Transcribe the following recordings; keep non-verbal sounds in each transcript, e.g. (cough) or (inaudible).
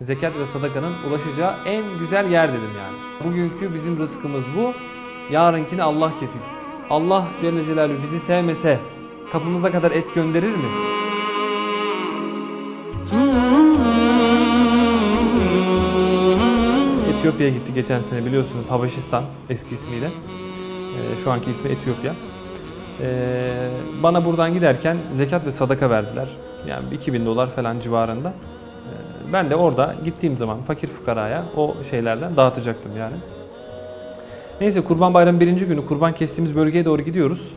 Zekat ve sadakanın ulaşacağı en güzel yer dedim yani. Bugünkü bizim rızkımız bu. Yarınkini Allah kefil. Allah Celle Celaluhu bizi sevmese kapımıza kadar et gönderir mi? Etiyopya'ya gitti geçen sene biliyorsunuz Habeşistan eski ismiyle. Ee, şu anki ismi Etiyopya. Ee, bana buradan giderken zekat ve sadaka verdiler. Yani 2000 dolar falan civarında. Ee, ben de orada gittiğim zaman fakir fukaraya o şeylerden dağıtacaktım yani. Neyse Kurban Bayramı birinci günü kurban kestiğimiz bölgeye doğru gidiyoruz.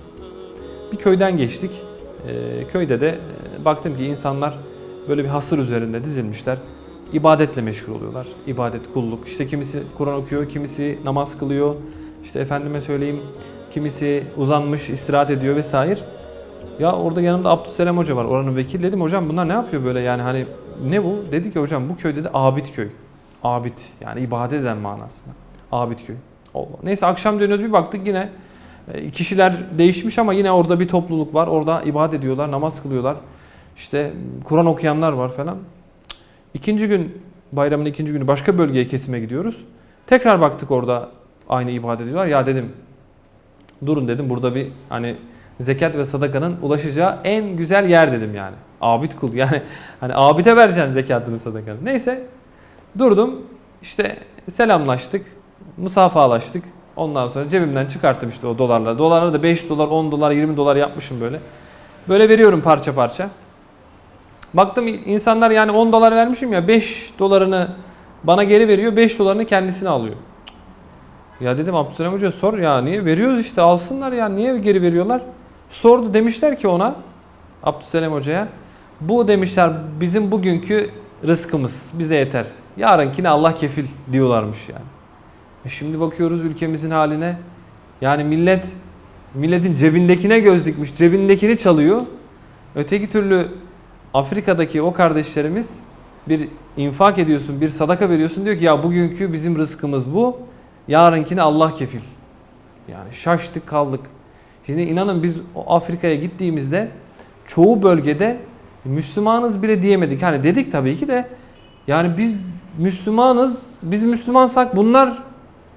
Bir köyden geçtik. Ee, köyde de e, baktım ki insanlar böyle bir hasır üzerinde dizilmişler. İbadetle meşgul oluyorlar. İbadet, kulluk. İşte kimisi Kur'an okuyor, kimisi namaz kılıyor. İşte efendime söyleyeyim kimisi uzanmış, istirahat ediyor vesaire. Ya orada yanımda Abdüsselam Hoca var, oranın vekil dedim. Hocam bunlar ne yapıyor böyle yani hani ne bu? Dedi ki hocam bu köy dedi abid köy. Abid yani ibadet eden manasında. Abid köy. Allah. Neyse akşam dönüyoruz bir baktık yine e, kişiler değişmiş ama yine orada bir topluluk var. Orada ibadet ediyorlar, namaz kılıyorlar. İşte Kur'an okuyanlar var falan. İkinci gün bayramın ikinci günü başka bölgeye kesime gidiyoruz. Tekrar baktık orada aynı ibadet ediyorlar. Ya dedim durun dedim burada bir hani zekat ve sadakanın ulaşacağı en güzel yer dedim yani. Abid kul (laughs) yani hani abide vereceksin zekatını sadakanı. Neyse durdum işte selamlaştık, musafahalaştık. Ondan sonra cebimden çıkarttım işte o dolarları. Dolarları da 5 dolar, 10 dolar, 20 dolar yapmışım böyle. Böyle veriyorum parça parça. Baktım insanlar yani 10 dolar vermişim ya 5 dolarını bana geri veriyor 5 dolarını kendisine alıyor. Ya dedim Abdüselam Hoca sor ya niye veriyoruz işte alsınlar ya niye geri veriyorlar? Sordu demişler ki ona Abdüselam Hoca'ya bu demişler bizim bugünkü rızkımız bize yeter. Yarınkine Allah kefil diyorlarmış yani. E şimdi bakıyoruz ülkemizin haline. Yani millet milletin cebindekine göz dikmiş, cebindekini çalıyor. Öteki türlü Afrika'daki o kardeşlerimiz bir infak ediyorsun, bir sadaka veriyorsun diyor ki ya bugünkü bizim rızkımız bu. Yarınkini Allah kefil. Yani şaştık kaldık. Şimdi inanın biz o Afrika'ya gittiğimizde çoğu bölgede Müslümanız bile diyemedik. Hani dedik tabii ki de yani biz Müslümanız, biz Müslümansak bunlar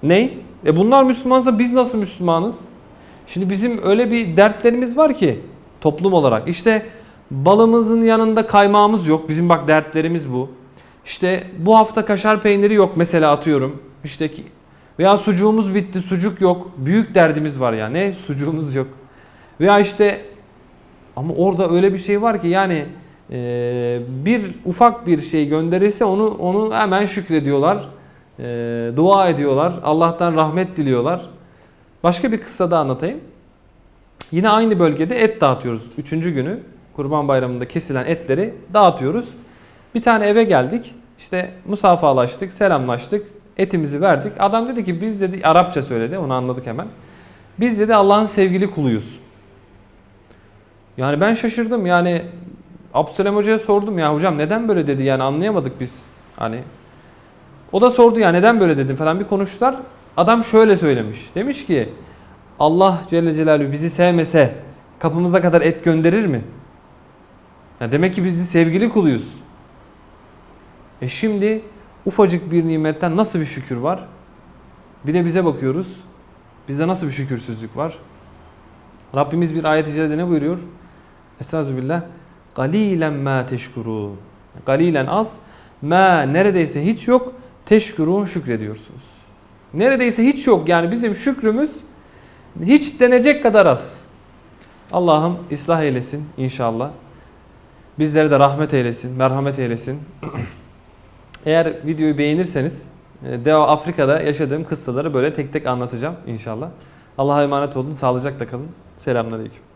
ne? E bunlar Müslümansa biz nasıl Müslümanız? Şimdi bizim öyle bir dertlerimiz var ki toplum olarak. İşte balımızın yanında kaymağımız yok. Bizim bak dertlerimiz bu. İşte bu hafta kaşar peyniri yok mesela atıyorum. İşte ki veya sucuğumuz bitti, sucuk yok. Büyük derdimiz var ya. Ne? Sucuğumuz yok. Veya işte ama orada öyle bir şey var ki yani e, bir ufak bir şey gönderirse onu onu hemen şükrediyorlar. E, dua ediyorlar. Allah'tan rahmet diliyorlar. Başka bir kıssa da anlatayım. Yine aynı bölgede et dağıtıyoruz. Üçüncü günü Kurban Bayramı'nda kesilen etleri dağıtıyoruz. Bir tane eve geldik. İşte musafahalaştık, selamlaştık. Etimizi verdik. Adam dedi ki biz dedi Arapça söyledi. Onu anladık hemen. Biz dedi Allah'ın sevgili kuluyuz. Yani ben şaşırdım. Yani Abdüselam Hoca'ya sordum ya hocam neden böyle dedi yani anlayamadık biz. Hani o da sordu ya neden böyle dedim falan bir konuştular. Adam şöyle söylemiş. Demiş ki Allah Celle Celaluhu bizi sevmese kapımıza kadar et gönderir mi? Ya demek ki biz sevgili kuluyuz. E şimdi ufacık bir nimetten nasıl bir şükür var? Bir de bize bakıyoruz. Bizde nasıl bir şükürsüzlük var? Rabbimiz bir ayet-i ne buyuruyor? Estağfirullah. Galilen ma teşkurun. Galilen az. Ma neredeyse hiç yok. Teşkurun şükrediyorsunuz. Neredeyse hiç yok. Yani bizim şükrümüz hiç denecek kadar az. Allah'ım ıslah eylesin inşallah. Bizlere de rahmet eylesin, merhamet eylesin. (clears throat) Eğer videoyu beğenirseniz e, Deva Afrika'da yaşadığım kıssaları böyle tek tek anlatacağım inşallah. Allah'a emanet olun, sağlıcakla kalın. Selamünaleyküm.